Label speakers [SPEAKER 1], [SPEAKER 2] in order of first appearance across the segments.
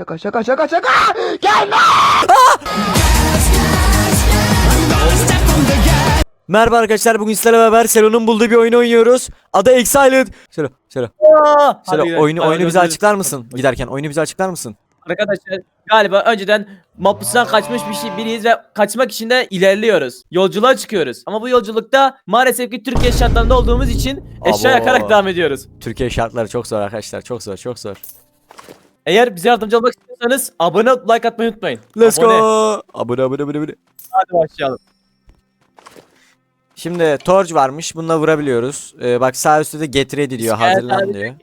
[SPEAKER 1] Şaka şaka şaka şaka. Gelme.
[SPEAKER 2] Merhaba arkadaşlar bugün sizlerle beraber Selo'nun bulduğu bir oyunu oynuyoruz. Adı Exiled. Selo, Selo, Selo oyunu, oyunu bize açıklar mısın? Giderken oyunu bize açıklar mısın?
[SPEAKER 3] Arkadaşlar galiba önceden mahpustan kaçmış bir şey biriyiz ve kaçmak için de ilerliyoruz. Yolculuğa çıkıyoruz. Ama bu yolculukta maalesef ki Türkiye şartlarında olduğumuz için eşya
[SPEAKER 2] Abo.
[SPEAKER 3] yakarak devam ediyoruz.
[SPEAKER 2] Türkiye şartları çok zor arkadaşlar. Çok zor, çok zor.
[SPEAKER 3] Eğer bize yardımcı olmak istiyorsanız abone olup like atmayı unutmayın.
[SPEAKER 2] Let's
[SPEAKER 3] Abone.
[SPEAKER 2] go. Abone abone abone abone.
[SPEAKER 3] Hadi başlayalım.
[SPEAKER 2] Şimdi torch varmış. Bununla vurabiliyoruz. Ee, bak sağ üstte de get ready diyor.
[SPEAKER 3] Evet,
[SPEAKER 2] Hazırlan diyor.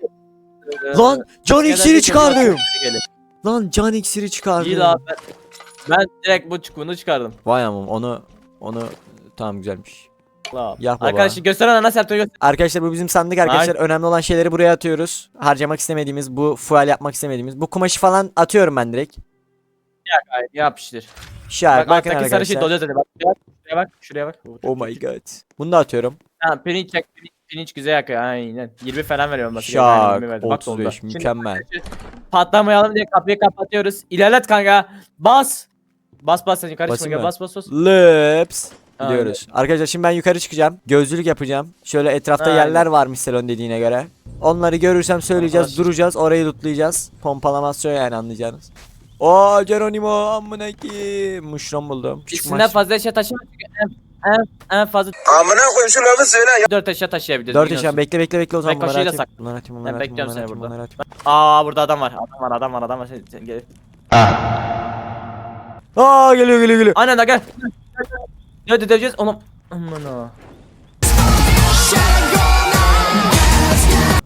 [SPEAKER 2] Lan can
[SPEAKER 3] Genelde
[SPEAKER 2] iksiri çıkardım. Lan can iksiri çıkardım.
[SPEAKER 3] İyi lan ben, ben direkt bu çubuğunu çıkardım.
[SPEAKER 2] Vay amım onu onu tamam güzelmiş. Yap baba.
[SPEAKER 3] Arkadaşlar gösteren nasıl yaptığını göster.
[SPEAKER 2] Arkadaşlar bu bizim sandık arkadaşlar. Önemli olan şeyleri buraya atıyoruz. Harcamak istemediğimiz, bu fuel yapmak istemediğimiz. Bu kumaşı falan atıyorum ben direkt.
[SPEAKER 3] Gayet yapıştır.
[SPEAKER 2] Şark
[SPEAKER 3] Bak
[SPEAKER 2] bakın
[SPEAKER 3] alttaki sarı şey
[SPEAKER 2] arkadaşlar.
[SPEAKER 3] doluyor zaten. Bak şuraya bak. Şuraya bak. Bak.
[SPEAKER 2] Oh my god. Bunu da atıyorum.
[SPEAKER 3] Ha, pirinç çek, pirinç, pirinç güzel yakıyor aynen. 20 falan veriyorum bak. Bak doldu.
[SPEAKER 2] 35
[SPEAKER 3] Şimdi
[SPEAKER 2] mükemmel.
[SPEAKER 3] patlamayalım diye kapıyı kapatıyoruz. İlerlet kanka. Bas. Bas bas sen yukarı çıkma. Bas bas bas.
[SPEAKER 2] Lips.
[SPEAKER 3] Aynen.
[SPEAKER 2] Gidiyoruz. Arkadaşlar şimdi ben yukarı çıkacağım. Gözlülük yapacağım. Şöyle etrafta
[SPEAKER 3] Aynen.
[SPEAKER 2] yerler varmış Selon dediğine göre. Onları görürsem söyleyeceğiz,
[SPEAKER 3] Arkadaşlar.
[SPEAKER 2] duracağız, orayı lootlayacağız. Pompalamasyon yani anlayacağınız. Oo Geronimo amına ki mushroom buldum. Küçük
[SPEAKER 3] Üstünden
[SPEAKER 2] maç.
[SPEAKER 3] fazla eşya taşıma çünkü en, en, en fazla
[SPEAKER 4] Amına koyayım şu lafı söyle ya.
[SPEAKER 3] 4 eşya taşıyabiliriz.
[SPEAKER 2] Dört eşya bekle bekle bekle o zaman
[SPEAKER 3] Ben
[SPEAKER 2] bunları
[SPEAKER 3] kaşığıyla
[SPEAKER 2] atayım.
[SPEAKER 3] sak-
[SPEAKER 2] Bunları atayım,
[SPEAKER 3] Ben
[SPEAKER 2] bunları atayım,
[SPEAKER 3] bekliyorum
[SPEAKER 2] bunları
[SPEAKER 3] seni
[SPEAKER 2] atayım,
[SPEAKER 3] burada.
[SPEAKER 2] bunları atayım.
[SPEAKER 3] Aa burada adam var. Adam var adam var adam var. Sen, sen gel.
[SPEAKER 2] Aa geliyor geliyor geliyor.
[SPEAKER 3] Aynen da gel. Ne ödeyeceğiz onu. Aman ha.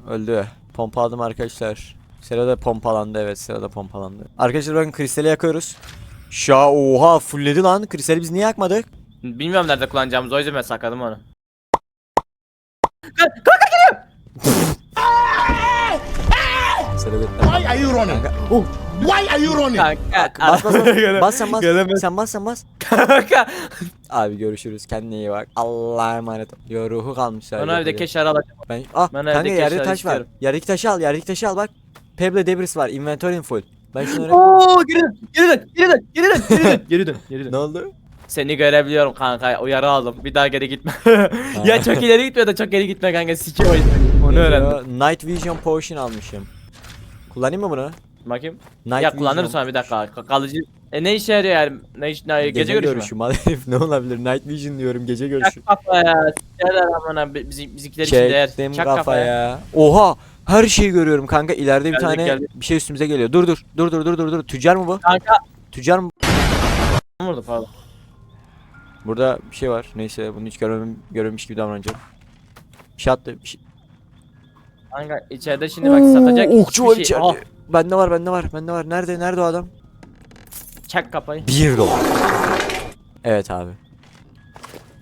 [SPEAKER 2] Öldü. Pompaladım arkadaşlar. Sera da pompalandı evet Sera da pompalandı. Arkadaşlar bakın kristali yakıyoruz. Şa oha fullledi lan. Kristali biz niye yakmadık?
[SPEAKER 3] Bilmiyorum nerede kullanacağımızı o yüzden ben sakladım onu.
[SPEAKER 2] Sera bekle.
[SPEAKER 5] Why are you running?
[SPEAKER 2] Oh,
[SPEAKER 5] Why are you running?
[SPEAKER 3] Kanka.
[SPEAKER 2] bas bas bas. Bas sen bas.
[SPEAKER 3] Gelemez.
[SPEAKER 2] Sen bas sen bas.
[SPEAKER 3] Kanka.
[SPEAKER 2] Abi görüşürüz. Kendine iyi bak. Allah'a emanet ol. Yo ruhu kalmış sadece.
[SPEAKER 3] Ona bir de
[SPEAKER 2] buraya.
[SPEAKER 3] keşar alacağım.
[SPEAKER 2] Ben ah
[SPEAKER 3] Ben
[SPEAKER 2] kanka yerde taş var. Yerdeki taşı al. Yerdeki taşı al bak. Pebble debris var. Inventory'in full. Ben şunları
[SPEAKER 3] Oo geri dön. Geri dön. Geri dön. Geri dön. Geri dön. Geri dön. Geri
[SPEAKER 2] Ne
[SPEAKER 3] dön.
[SPEAKER 2] oldu?
[SPEAKER 3] Seni görebiliyorum kanka. Uyarı aldım. Bir daha geri gitme. ya çok ileri gitme de çok geri gitme kanka. Siki o yüzden. Onu
[SPEAKER 2] Ne
[SPEAKER 3] öğrendim.
[SPEAKER 2] Night Vision Potion almışım. Kullanayım mı bunu?
[SPEAKER 3] Bakayım.
[SPEAKER 2] Night
[SPEAKER 3] ya kullanırız
[SPEAKER 2] Vision.
[SPEAKER 3] sonra bir dakika. Ka- Kalıcı. E ne işe yarıyor yani? Ne iş ne gece, görüşü mü?
[SPEAKER 2] Mal herif ne olabilir? Night Vision diyorum gece görüşü.
[SPEAKER 3] Çak kafa ya. Sikerer amına bi- bizi, bizimkiler için değer.
[SPEAKER 2] Çektim
[SPEAKER 3] Çak
[SPEAKER 2] kafaya. Oha! Her şeyi görüyorum kanka. İleride bir
[SPEAKER 3] Geldik,
[SPEAKER 2] tane
[SPEAKER 3] geldik.
[SPEAKER 2] bir şey üstümüze geliyor. Dur dur. Dur dur dur dur dur. Tüccar mı bu?
[SPEAKER 3] Kanka.
[SPEAKER 2] Tüccar mı?
[SPEAKER 3] Vurdu pardon.
[SPEAKER 2] Burada bir şey var. Neyse bunu hiç görmem, görmemiş gibi davranacağım. Bir şey attı. Bir şey.
[SPEAKER 3] Kanka içeride şimdi bak satacak
[SPEAKER 2] Oo, okçu var
[SPEAKER 3] şey.
[SPEAKER 2] içeride.
[SPEAKER 3] Oh,
[SPEAKER 2] Bende var bende var bende var. Nerede nerede o adam?
[SPEAKER 3] çak kafayı.
[SPEAKER 2] 1 dolar. Evet abi.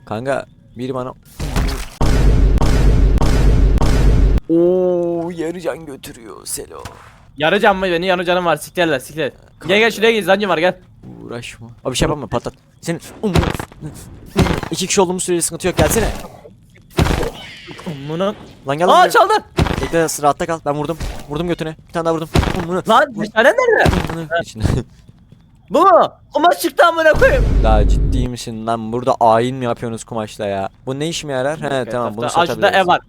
[SPEAKER 2] Kanka biri bana Oo yarı can götürüyor Selo.
[SPEAKER 3] Yarı can mı beni yarı canım var siklerler sikler. Gel gel şuraya gel zancı var gel.
[SPEAKER 2] Uğraşma. Abi bir şey yapma patlat. Senin iki kişi olduğumuz sürece sıkıntı yok gelsene.
[SPEAKER 3] Bunu.
[SPEAKER 2] Lan gel
[SPEAKER 3] Aa
[SPEAKER 2] lan.
[SPEAKER 3] çaldı.
[SPEAKER 2] Bekle rahatta kal. Ben vurdum. Vurdum götüne. Bir tane daha vurdum. Bunu.
[SPEAKER 3] Lan meşale nerede?
[SPEAKER 2] İçine.
[SPEAKER 3] Bu mu? Kumaş çıktı amına koyayım.
[SPEAKER 2] Daha ciddi misin lan? Burada ayin mi yapıyorsunuz kumaşla ya? Bu ne işime yarar? He tamam bunu satabiliriz.
[SPEAKER 3] ev var.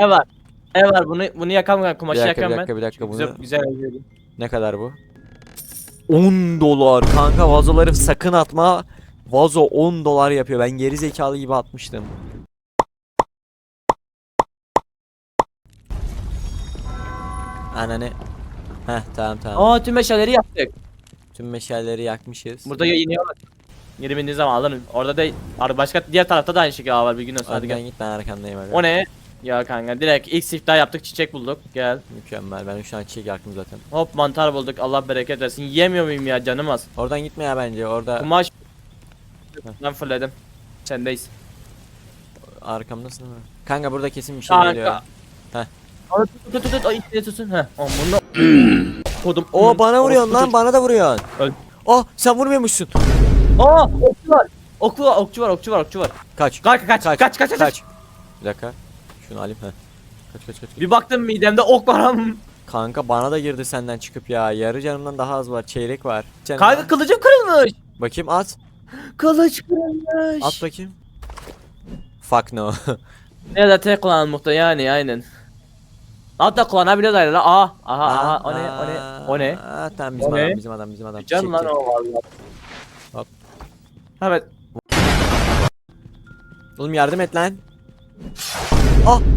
[SPEAKER 3] Ev var. Ev var bunu bunu yakalım ben kumaşı
[SPEAKER 2] Bir dakika, bir dakika, bir dakika,
[SPEAKER 3] Güzel
[SPEAKER 2] bunu-
[SPEAKER 3] güzel vereyim.
[SPEAKER 2] Ne kadar bu? 10 dolar kanka vazoları sakın atma. Vazo 10 dolar yapıyor. Ben geri zekalı gibi atmıştım. Ananı. Heh tamam tamam.
[SPEAKER 3] Aa tüm meşaleleri yaptık.
[SPEAKER 2] Tüm meşaleleri yakmışız.
[SPEAKER 3] Burada var. Geri bindiğiniz zaman alırım. Orada da ar- başka diğer tarafta da aynı şekilde var bir gün olsun hadi
[SPEAKER 2] Hadi
[SPEAKER 3] gel.
[SPEAKER 2] git ben arkandayım abi.
[SPEAKER 3] O ne? Ya kanka direkt ilk siftah yaptık çiçek bulduk. Gel.
[SPEAKER 2] Mükemmel. Ben şu an çiçek yaktım zaten.
[SPEAKER 3] Hop mantar bulduk. Allah bereket versin. Yiyemiyor muyum ya canım az.
[SPEAKER 2] Oradan gitme ya bence. Orada
[SPEAKER 3] Kumaş. Ben fullledim. Sendeyiz.
[SPEAKER 2] arkamdasın mı? Kanka burada kesin bir şey geliyor.
[SPEAKER 3] Kanka.
[SPEAKER 2] Heh.
[SPEAKER 3] Aa, Tut tut tut. Ay içine tutsun. Heh. Amına. Kodum.
[SPEAKER 2] O bana vuruyorsun lan. Bana da vuruyorsun.
[SPEAKER 3] Öl.
[SPEAKER 2] Oh sen vurmuyormuşsun.
[SPEAKER 3] Aa okçu var. Okçu var, okçu var, okçu var, okçu var.
[SPEAKER 2] Kaç.
[SPEAKER 3] Kaç kaç kaç kaç kaç. kaç.
[SPEAKER 2] Bir dakika. Şunu alayım. Heh. Kaç kaç kaç. kaç.
[SPEAKER 3] Bir baktım midemde ok var am.
[SPEAKER 2] Kanka bana da girdi senden çıkıp ya. Yarı canımdan daha az var. Çeyrek var. Canım
[SPEAKER 3] Kanka kılıcım kırılmış.
[SPEAKER 2] Bakayım at.
[SPEAKER 3] Kılıç kırılmış.
[SPEAKER 2] At bakayım. Fuck no.
[SPEAKER 3] Ya da tek kullan muhtemelen yani aynen. Hatta kullanabiliyoruz ayrı la. Aha aha aha o ne o ne o ne?
[SPEAKER 2] Aa, tamam bizim
[SPEAKER 3] O ne?
[SPEAKER 2] adam bizim adam bizim adam.
[SPEAKER 3] Can lan o vallahi.
[SPEAKER 2] Hop.
[SPEAKER 3] Evet.
[SPEAKER 2] Oğlum yardım et lan.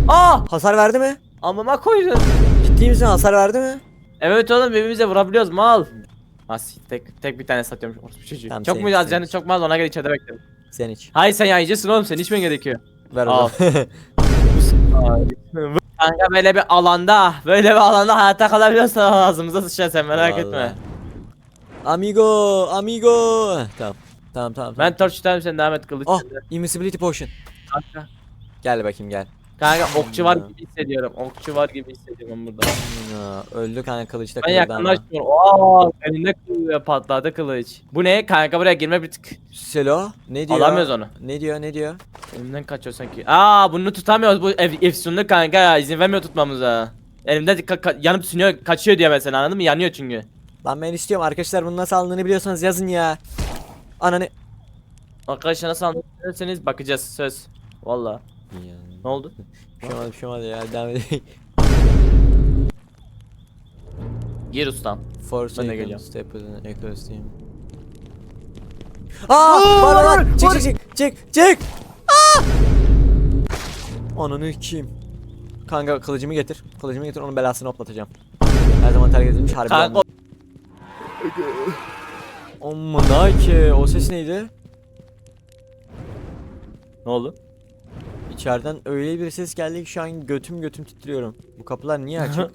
[SPEAKER 3] Aa!
[SPEAKER 2] Hasar verdi mi?
[SPEAKER 3] Amıma koydun.
[SPEAKER 2] Ciddi misin hasar verdi mi?
[SPEAKER 3] Evet oğlum birbirimize vurabiliyoruz mal. As tek tek bir tane satıyormuş orospu çocuğu.
[SPEAKER 2] Tamam,
[SPEAKER 3] çok mu az
[SPEAKER 2] sen
[SPEAKER 3] canı çok mu az ona göre içeride beklerim.
[SPEAKER 2] Sen iç.
[SPEAKER 3] Hayır sen yayıncısın oğlum sen içmen gerekiyor.
[SPEAKER 2] Ver
[SPEAKER 3] Al.
[SPEAKER 2] oğlum.
[SPEAKER 3] Kanka böyle bir alanda böyle bir alanda hayatta kalabiliyorsan ağzımıza sıçar sen merak etme.
[SPEAKER 2] Vallahi. Amigo, amigo. Tamam. Tamam tamam.
[SPEAKER 3] Ben torch tutarım sen devam et kılıç.
[SPEAKER 2] Oh,
[SPEAKER 3] sende.
[SPEAKER 2] invisibility potion.
[SPEAKER 3] Kanka.
[SPEAKER 2] Gel bakayım gel.
[SPEAKER 3] Kanka okçu var gibi hissediyorum. Okçu var gibi hissediyorum burada.
[SPEAKER 2] Aa, öldü kanka kılıçta
[SPEAKER 3] Ben
[SPEAKER 2] kırıldı ama.
[SPEAKER 3] yakınlaşmıyorum. Aa, elinde kılıç patladı kılıç. Bu ne? Kanka buraya girme bir tık.
[SPEAKER 2] Selo ne diyor?
[SPEAKER 3] Alamıyoruz onu.
[SPEAKER 2] Ne diyor ne diyor?
[SPEAKER 3] Elimden kaçıyor sanki. Aa bunu tutamıyoruz. Bu ev, efsunlu kanka ya. izin vermiyor tutmamıza. Elimde ka- ka- yanıp sünüyor, kaçıyor diye mesela anladın mı? Yanıyor çünkü.
[SPEAKER 2] Lan ben istiyorum arkadaşlar bunu nasıl alındığını biliyorsanız yazın ya. Ananı.
[SPEAKER 3] Arkadaşlar nasıl anlatıyorsanız bakacağız söz. Valla. Ne oldu?
[SPEAKER 2] Bir şey olmadı bir şey olmadı ya devam edelim.
[SPEAKER 3] Gir ustam.
[SPEAKER 2] For
[SPEAKER 3] Ben de geleceğim.
[SPEAKER 2] step in ecosystem. Aa! Bana lan! Çık çık çık çık çık! Aa! Ananı kim? Kanka kılıcımı getir. Kılıcımı getir onun belasını hoplatacağım. Her zaman terk edilmiş harbi.
[SPEAKER 3] Kanka.
[SPEAKER 2] Amına ki o ses neydi?
[SPEAKER 3] ne oldu?
[SPEAKER 2] İçeriden öyle bir ses geldi ki şu an götüm götüm titriyorum. Bu kapılar niye açık?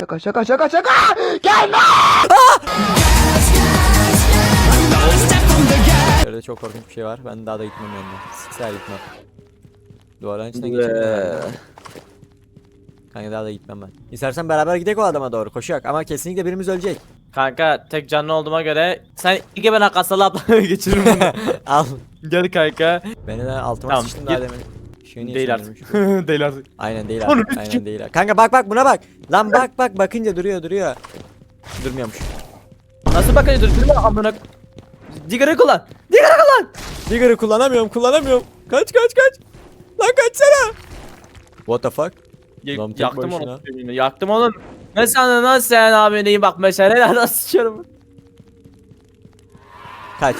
[SPEAKER 1] Şaka şaka şaka şaka. Gelme.
[SPEAKER 2] İçeride çok korkunç bir şey var. Ben daha da gitmem yanına. Sikser gitmem. Duvarların içinden geçelim. Kanka daha da gitmem ben. İstersen beraber gidelim o adama doğru koşarak ama kesinlikle birimiz ölecek.
[SPEAKER 3] Kanka tek canlı olduğuma göre sen iki ben kasalı atlamaya geçiririm bunu.
[SPEAKER 2] Al.
[SPEAKER 3] Gel kanka.
[SPEAKER 2] Beni de altıma
[SPEAKER 3] Tamam,
[SPEAKER 2] sıçtım daha
[SPEAKER 3] git.
[SPEAKER 2] demin. Şu niye
[SPEAKER 3] Değil artık. Değil artık.
[SPEAKER 2] Aynen değil
[SPEAKER 3] Onu
[SPEAKER 2] artık. Aynen değil artık. Kanka bak bak buna bak. Lan bak bak bakınca duruyor duruyor. Durmuyormuş.
[SPEAKER 3] Nasıl bakınca dur dur amına. Digger'ı kullan. Digger'ı kullan.
[SPEAKER 2] Digger'ı kullanamıyorum kullanamıyorum. Kaç kaç kaç. Lan kaçsana. What the fuck?
[SPEAKER 3] Ya-
[SPEAKER 2] Lan tek
[SPEAKER 3] yaktım
[SPEAKER 2] başına.
[SPEAKER 3] onu. Yaktım oğlum. Ne sandın lan sen abi neyi bak mesela nereden sıçıyorum.
[SPEAKER 2] Kaç.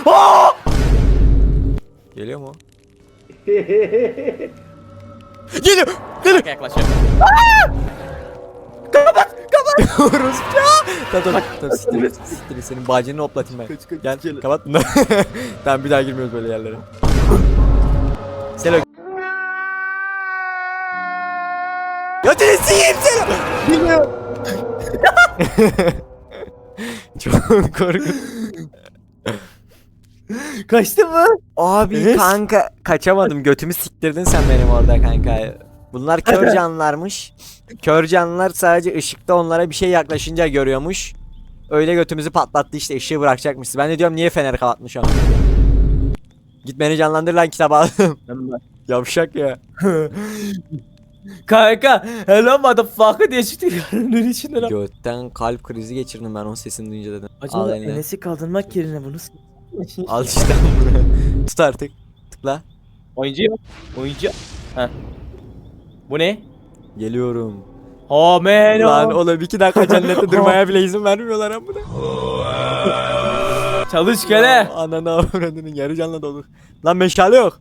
[SPEAKER 2] Geliyor mu? Geliyor. Geliyor.
[SPEAKER 3] Yaklaşıyor.
[SPEAKER 2] Vururuz. Tamam tamam. Tamam siktir. Siktir senin bacını hoplatayım ben. Gel kapat bunu. tamam bir daha girmiyoruz böyle yerlere. Selo. Götünü sikeyim seni. Bilmiyorum. Çok korkunç.
[SPEAKER 3] Kaçtı mı?
[SPEAKER 2] Abi
[SPEAKER 3] Evet.
[SPEAKER 2] kanka kaçamadım. Götümü siktirdin sen benim orada kanka. Bunlar kör canlılarmış. Kör canlılar sadece ışıkta onlara bir şey yaklaşınca görüyormuş. Öyle götümüzü patlattı işte ışığı bırakacakmış. Ben de diyorum niye feneri kapatmış o. Git beni canlandır lan kitabı aldım. Yavşak ya.
[SPEAKER 3] Kanka hello motherfucker diye çıktı görünür içinden.
[SPEAKER 2] Götten kalp krizi geçirdim ben onun sesini duyunca dedim. Al
[SPEAKER 3] Acaba
[SPEAKER 2] eline.
[SPEAKER 3] Enes'i kaldırmak yerine bunu s-
[SPEAKER 2] Al işte bunu. Tut artık. Tıkla.
[SPEAKER 3] Oyuncu yok. Oyuncu. Heh. Bu ne?
[SPEAKER 2] Geliyorum.
[SPEAKER 3] Amen.
[SPEAKER 2] Lan oğlum iki dakika cennette durmaya bile izin vermiyorlar ama buna.
[SPEAKER 3] Çalış gele.
[SPEAKER 2] Ananı avradının yarı canlı dolu. Lan meşale yok.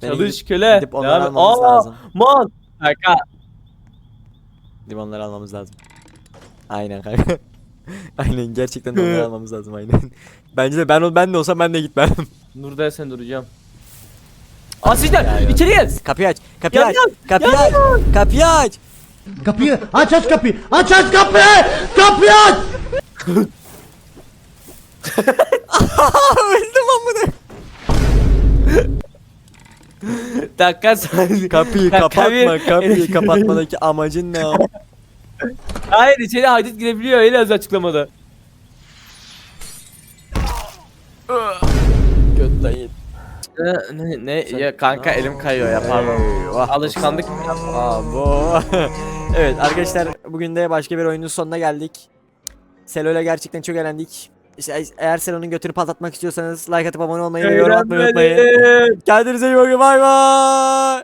[SPEAKER 3] Çalış
[SPEAKER 2] gidip-
[SPEAKER 3] köle.
[SPEAKER 2] Gidip onları
[SPEAKER 3] Devam et.
[SPEAKER 2] almamız
[SPEAKER 3] Aa,
[SPEAKER 2] lazım.
[SPEAKER 3] Man. Kanka.
[SPEAKER 2] Gidip onları almamız lazım. Aynen kanka. aynen gerçekten de onları almamız lazım aynen. Bence de ben ol ben de olsam ben de gitmem.
[SPEAKER 3] Dur dersen duracağım. Aa sizler
[SPEAKER 2] Ya, ya.
[SPEAKER 3] içeri gel.
[SPEAKER 2] kapıyı aç. Kapıyı
[SPEAKER 3] Yan,
[SPEAKER 2] aç.
[SPEAKER 3] yan,
[SPEAKER 2] Kapıyı aç. Kapıyı aç.
[SPEAKER 5] Kapıyı aç aç kapıyı. Aç aç kapıyı. Kapıyı aç.
[SPEAKER 3] Dakika sen.
[SPEAKER 2] Kapıyı kapatma.
[SPEAKER 3] bir-
[SPEAKER 2] Kapıyı kapatmadaki amacın ne o?
[SPEAKER 3] Hayır içeri haydut girebiliyor öyle yaz açıklamada.
[SPEAKER 2] Götten yedi.
[SPEAKER 3] Ne, ne? Ya kanka elim kayıyor ya pardon.
[SPEAKER 2] Eyvah.
[SPEAKER 3] Alışkanlık.
[SPEAKER 2] Aa, bu. evet arkadaşlar bugün de başka bir oyunun sonuna geldik. Selo ile gerçekten çok eğlendik. İşte eğer Selo'nun götünü patlatmak istiyorsanız like atıp abone olmayı ve yorum atmayı unutmayın. Kendinize iyi bakın bay bay.